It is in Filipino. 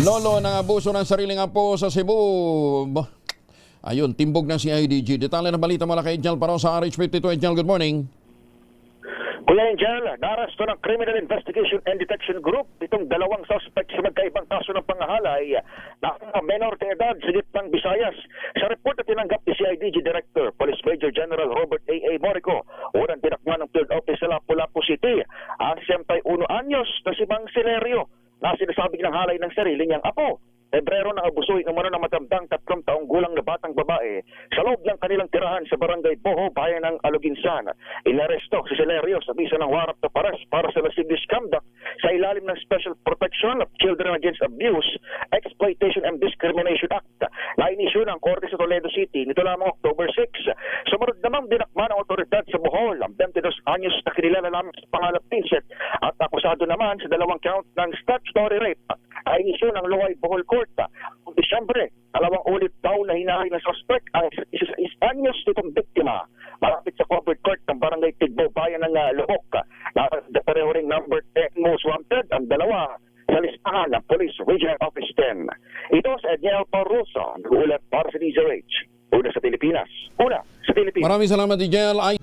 Lolo ng abuso ng sariling apo sa Cebu. Ayun, timbog ng CIDG. Detalye ng balita mula kay Edjal Paro sa RH52. Edjal, good morning. Kuya Angel, narasto ng Criminal Investigation and Detection Group itong dalawang suspect sa magkaibang kaso ng pangahalay na menor de edad sa gitnang Visayas. Sa report na tinanggap ni CIDG Director, Police Major General Robert A.A. Morico, unang tinakma ng Field Office sa Lapu-Lapu City, ang 71 anyos na si Mang Silerio na sinasabing ng halay ng sarili niyang apo. Pebrero na abusuhin umano ng matandang tatlong taong gulang na batang babae sa loob ng kanilang tirahan sa barangay Boho, bayan ng Aluginsan. Inaresto si Celerio sa bisa ng warrant of arrest para sa lascivious conduct sa ilalim ng Special Protection of Children Against Abuse, Exploitation and Discrimination Act na inisyu ng Korte sa Toledo City nito lamang October 6. Sumunod namang dinakma ng otoridad sa Bohol ang 22 anyos na kinilala namin sa pangalap Vincent at akusado naman sa dalawang count ng statutory rape ay inisyu ng Luway Bohol Court. Noong Disyembre, dalawang ulit daw na hinahay ng suspect ang isa anyos nitong biktima. Malapit sa covered court ng barangay Tigbo, bayan ng uh, Lohok. Na pareho ring number 10 most wanted, ang dalawa sa listahan ng Police Regional Office 10. Ito sa Edniel Paruso, nag-uulat para sa DZRH. Una sa Pilipinas. Una sa Pilipinas. Maraming salamat. Ay